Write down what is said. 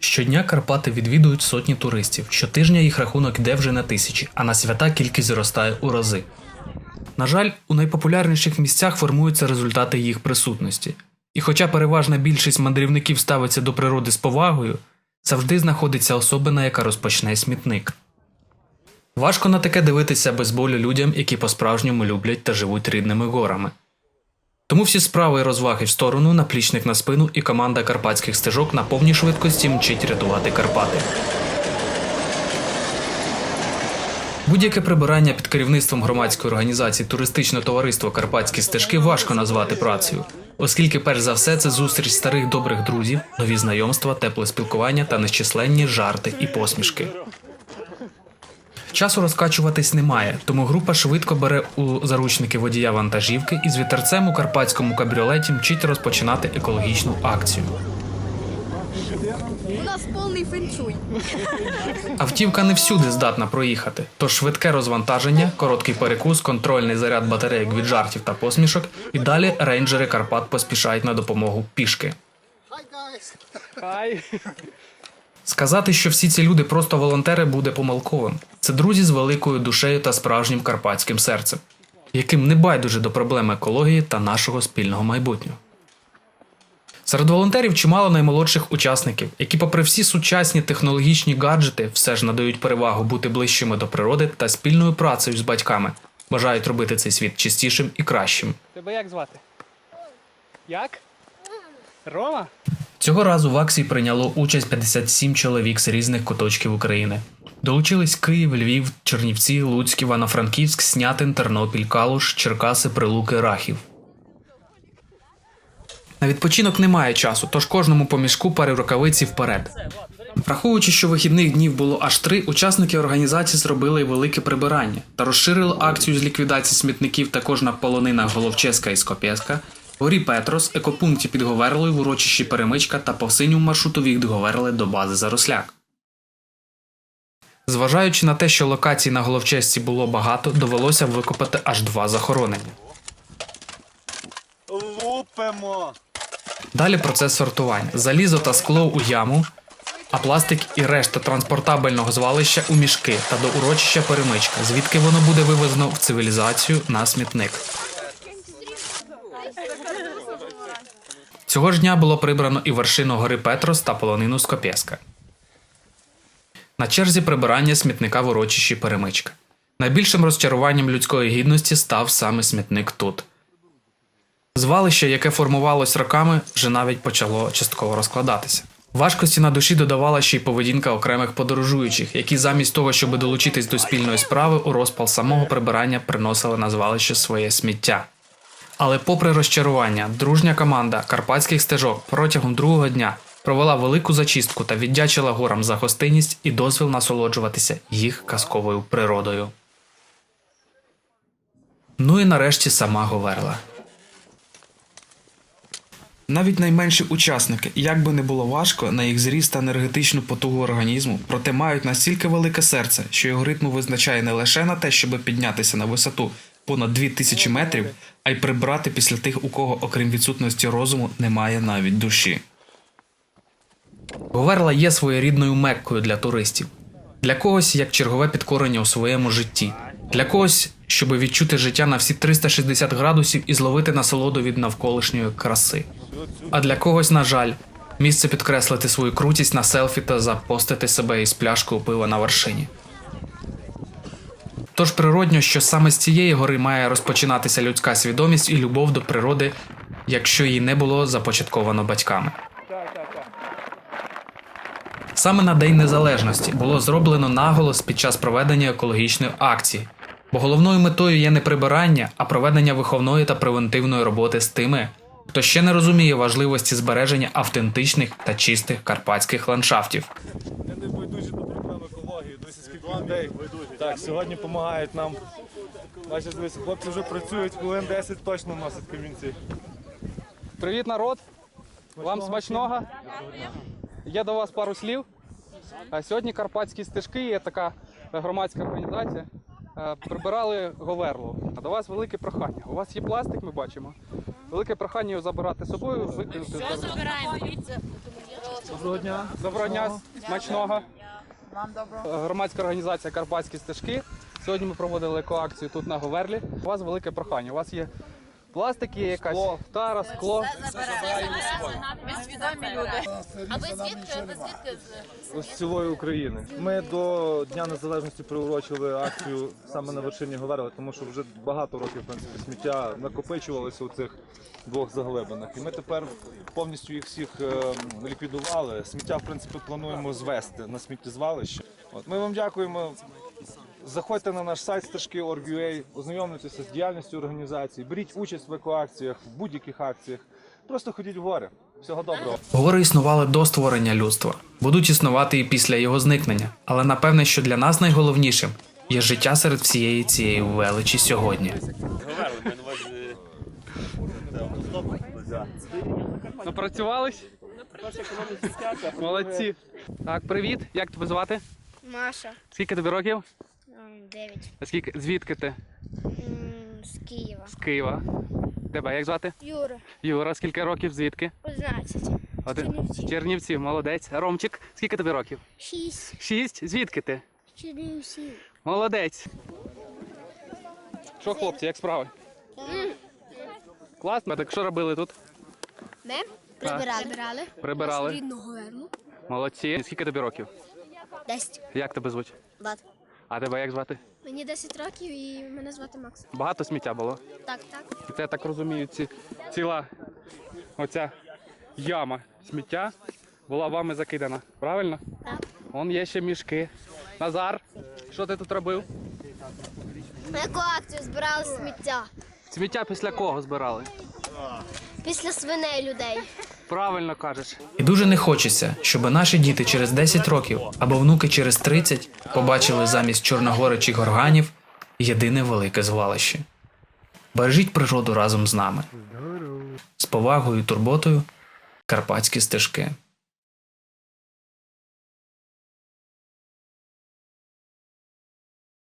Щодня Карпати відвідують сотні туристів. Щотижня їх рахунок йде вже на тисячі, а на свята кількість зростає у рази. На жаль, у найпопулярніших місцях формуються результати їх присутності. І хоча переважна більшість мандрівників ставиться до природи з повагою, завжди знаходиться особина, яка розпочне смітник. Важко на таке дивитися без болю людям, які по-справжньому люблять та живуть рідними горами. Тому всі справи і розваги в сторону, наплічник на спину і команда карпатських стежок на повній швидкості мчить рятувати Карпати. Будь-яке прибирання під керівництвом громадської організації Туристичне товариство Карпатські стежки важко назвати працею, оскільки, перш за все, це зустріч старих добрих друзів, нові знайомства, тепле спілкування та нещисленні жарти і посмішки. Часу розкачуватись немає, тому група швидко бере у заручники водія вантажівки і з вітерцем у карпатському кабріолеті мчить розпочинати екологічну акцію. У нас повний фенчуй. Автівка не всюди здатна проїхати, тож швидке розвантаження, короткий перекус, контрольний заряд батарейок від жартів та посмішок, і далі рейнджери Карпат поспішають на допомогу пішки. Хай. Сказати, що всі ці люди просто волонтери, буде помилковим. Це друзі з великою душею та справжнім карпатським серцем, яким не байдуже до проблем екології та нашого спільного майбутнього. Серед волонтерів чимало наймолодших учасників, які, попри всі сучасні технологічні гаджети, все ж надають перевагу бути ближчими до природи та спільною працею з батьками, бажають робити цей світ чистішим і кращим. Тебе як звати? Як? Рома? Цього разу в акції прийняло участь 57 чоловік з різних куточків України. Долучились Київ, Львів, Чернівці, Луцьк, Івано-Франківськ, Снятин, Тернопіль, Калуш, Черкаси, Прилуки, Рахів. На відпочинок немає часу, тож кожному по мішку пари рукавиці вперед. Враховуючи, що вихідних днів було аж три, учасники організації зробили велике прибирання та розширили акцію з ліквідації смітників також на полонинах Головческа і Скопєска, горі Петрос, екопункті під Говерлою, в урочищі Перемичка та по синьому маршруту від Говерли до бази Заросляк. Зважаючи на те, що локацій на Головчесці було багато, довелося викопати аж два захоронення. Лупимо! Далі процес сортування: залізо та скло у яму, а пластик і решта транспортабельного звалища у мішки та до урочища перемичка, звідки воно буде вивезено в цивілізацію на смітник. Цього ж дня було прибрано і вершину гори Петрос та полонину Скопєска. На черзі прибирання смітника в урочищі перемичка. Найбільшим розчаруванням людської гідності став саме смітник тут. Звалище, яке формувалось роками, вже навіть почало частково розкладатися. Важкості на душі додавала ще й поведінка окремих подорожуючих, які замість того, щоб долучитись до спільної справи, у розпал самого прибирання приносили на звалище своє сміття. Але, попри розчарування, дружня команда карпатських стежок протягом другого дня провела велику зачистку та віддячила горам за гостинність і дозвіл насолоджуватися їх казковою природою. Ну і нарешті сама Говерла. Навіть найменші учасники, як би не було важко на їх зріст та енергетичну потугу організму, проте мають настільки велике серце, що його ритму визначає не лише на те, щоб піднятися на висоту понад 2000 метрів, а й прибрати після тих, у кого, окрім відсутності розуму, немає навіть душі. Говерла є своєрідною меккою для туристів. Для когось як чергове підкорення у своєму житті, для когось, щоб відчути життя на всі 360 градусів і зловити насолоду від навколишньої краси. А для когось, на жаль, місце підкреслити свою крутість на селфі та запостити себе із пляшкою пива на вершині. Тож природньо, що саме з цієї гори має розпочинатися людська свідомість і любов до природи, якщо її не було започатковано батьками. Саме на День Незалежності було зроблено наголос під час проведення екологічної акції, бо головною метою є не прибирання, а проведення виховної та превентивної роботи з тими, хто ще не розуміє важливості збереження автентичних та чистих карпатських ландшафтів. Досі скільки людей. Так, сьогодні допомагають нам. Бачите, дивіться, хлопці вже працюють, хвилин 10 точно носять камінці. Привіт, народ! Вам смачного? Є до вас пару слів. А Сьогодні Карпатські стежки є така громадська організація. Е, Прибирали говерлу. А до вас велике прохання. У вас є пластик, ми бачимо. Велике прохання його забирати з собою, викинути. Забираємо, дивіться. Доброго дня. Доброго дня, смачного. Громадська організація Карпатські стежки. Сьогодні ми проводили екоакцію тут на Говерлі. У вас велике прохання. У вас є пластик, є якась тара, скло. Ми свідомі люди. А ви звідки? Ви звідки? з- З цілої України. Ми до Дня Незалежності приурочили акцію саме на вершині Говерли, тому що вже багато років в принципі, сміття накопичувалося у цих двох заглибинах. І ми тепер повністю їх всіх е, ліквідували. Сміття, в принципі, плануємо звести на сміттєзвалище. От ми вам дякуємо. Заходьте на наш сайт стежки.org.ua, ознайомлюйтеся з діяльністю організації, беріть участь в екоакціях, в будь-яких акціях. Просто ходіть в гори. Всього доброго. Гори існували до створення людства, будуть існувати і після його зникнення. Але напевне, що для нас найголовнішим є життя серед всієї цієї величі сьогодні. Напрацювались? Молодці. Так, привіт. Як тебе звати? Маша, Скільки тобі років? 9. А Скільки? Звідки ти? М, З Києва. З Києва. Тебе як звати? Юра, Юра, скільки років? Звідки? 11. Один. Чернівці. З Чернівців, молодець. Ромчик, скільки тобі років? 6. Шість. Звідки ти? Чернівці. Молодець. Що, хлопці, як справи? Класно. Так що робили тут? Ми прибирали. Прибирали. Прибирали. Рідного верлу. Молодці. Скільки тобі років? 10. Як тебе звуть? Бат. А тебе як звати? Мені 10 років і мене звати Макс. Багато сміття було. Так, так. І це я так розумію, ці, ціла оця яма сміття була вами закидана. Правильно? Так. Вон є ще мішки. Назар, що ти тут робив? На яку акцію збирали сміття? Сміття після кого збирали? Після свиней людей. Правильно кажеш. І дуже не хочеться, щоб наші діти через 10 років або внуки через 30 побачили замість чорногоричих горганів єдине велике звалище. Бережіть природу разом з нами. З повагою і турботою Карпатські стежки.